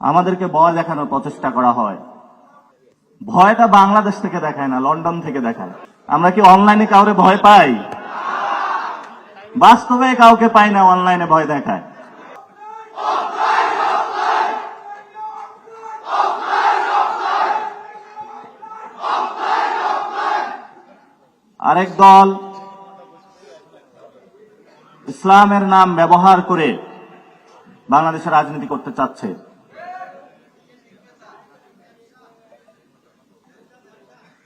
আমাদেরকে ভয় দেখানোর প্রচেষ্টা করা হয়। ভয়টা বাংলাদেশ থেকে দেখায় না, লন্ডন থেকে দেখায়। আমরা কি অনলাইনে কাউরে ভয় পাই? বাস্তবে কাউকে পাই না, অনলাইনে ভয় দেখায়। আরেক দল ইসলামের নাম ব্যবহার করে বাংলাদেশের রাজনীতি করতে চাচ্ছে।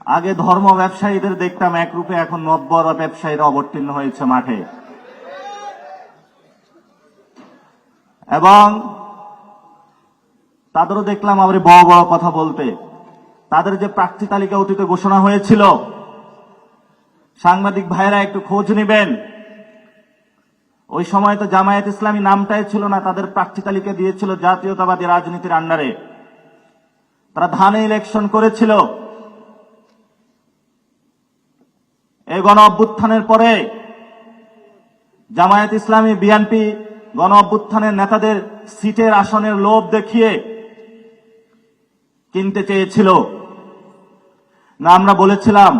আগে ধর্ম ব্যবসায়ীদের দেখতাম একরূপে এখন নব্বর ব্যবসায়ীরা অবতীর্ণ হয়েছে মাঠে। এবং তাদেরও দেখলাম আবার বড় বড় কথা বলতে। তাদের যে প্রার্থী তালিকা অতীতে ঘোষণা হয়েছিল, সাংবাদিক ভাইরা একটু খোঁজ নেবেন। ওই সময় তো জামায়াত ইসলামী নামটাই ছিল না, তাদের প্রার্থী তালিকা দিয়েছিল জাতীয়তাবাদী রাজনীতির আন্ডারে। তারা ধানে ইলেকশন করেছিল। এই গণ অভ্যুত্থানের পরে জামায়াত ইসলামী বিএনপি গণ অভ্যুত্থানের নেতাদের সিটের আসনের লোভ দেখিয়ে কিনতে চেয়েছিল। না, আমরা বলেছিলাম,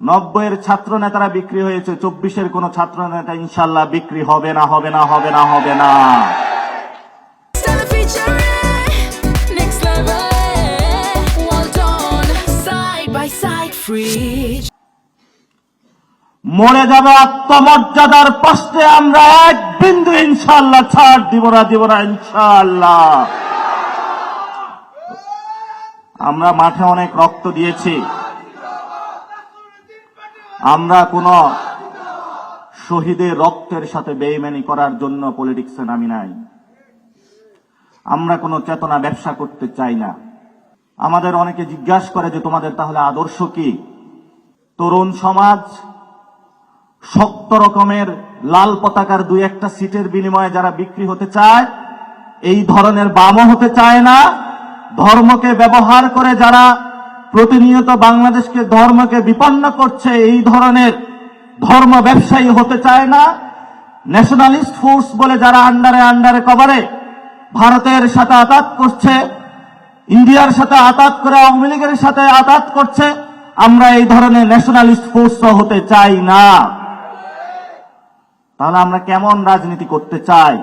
নব্বইয়ের ছাত্র নেতারা বিক্রি হয়েছে, চব্বিশের কোন ছাত্র নেতা ইনশাল্লাহ বিক্রি হবে না হবে না হবে না হবে না। Stella মরে যাবে আত্মমর্যাদার প্রশ্নে আমরা এক বিন্দু ইনশাল্লাহ ছাড় দিব না দিব না ইনশাল্লাহ আমরা মাঠে অনেক রক্ত দিয়েছি। আমরা কোন শহীদের রক্তের সাথে বেইমানি করার জন্য পলিটিক্সে নামি নাই। আমরা কোনো চেতনা ব্যবসা করতে চাই না। আমাদের অনেকে জিজ্ঞাসা করে যে তোমাদের তাহলে আদর্শ কি? তরুণ সমাজ শক্ত রকমের লাল পতাকার দুই একটা সিটের বিনিময়ে যারা বিক্রি হতে চায়, এই ধরনের বামও হতে চায় না। ধর্মকে ব্যবহার করে যারা প্রতিনিয়ত বাংলাদেশকে ধর্মকে বিপন্ন করছে, এই ধরনের ধর্ম ব্যবসায়ী হতে চায় না। ন্যাশনালিস্ট ফোর্স বলে যারা আন্ডারে আন্ডারে কভারে ভারতের সাথে আঘাত করছে, ইন্ডিয়ার সাথে আঘাত করে আওয়ামী লীগের সাথে আঘাত করছে, আমরা এই ধরনের ন্যাশনালিস্ট ফোর্স হতে চাই না। তাহলে আমরা কেমন রাজনীতি করতে চাই?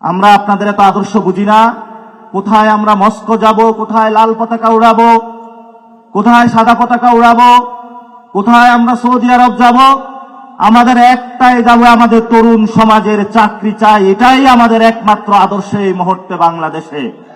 আমরা আপনাদের এত আদর্শ বুঝি না। কোথায় আমরা মস্কো যাব, কোথায় লাল পতাকা উড়াবো, কোথায় সাদা পতাকা উড়াবো, কোথায় আমরা সৌদি আরব যাব? আমাদের একটাই যাব, আমাদের তরুণ সমাজের চাকরি চাই। এটাই আমাদের একমাত্র আদর্শ এই মুহূর্তে বাংলাদেশে।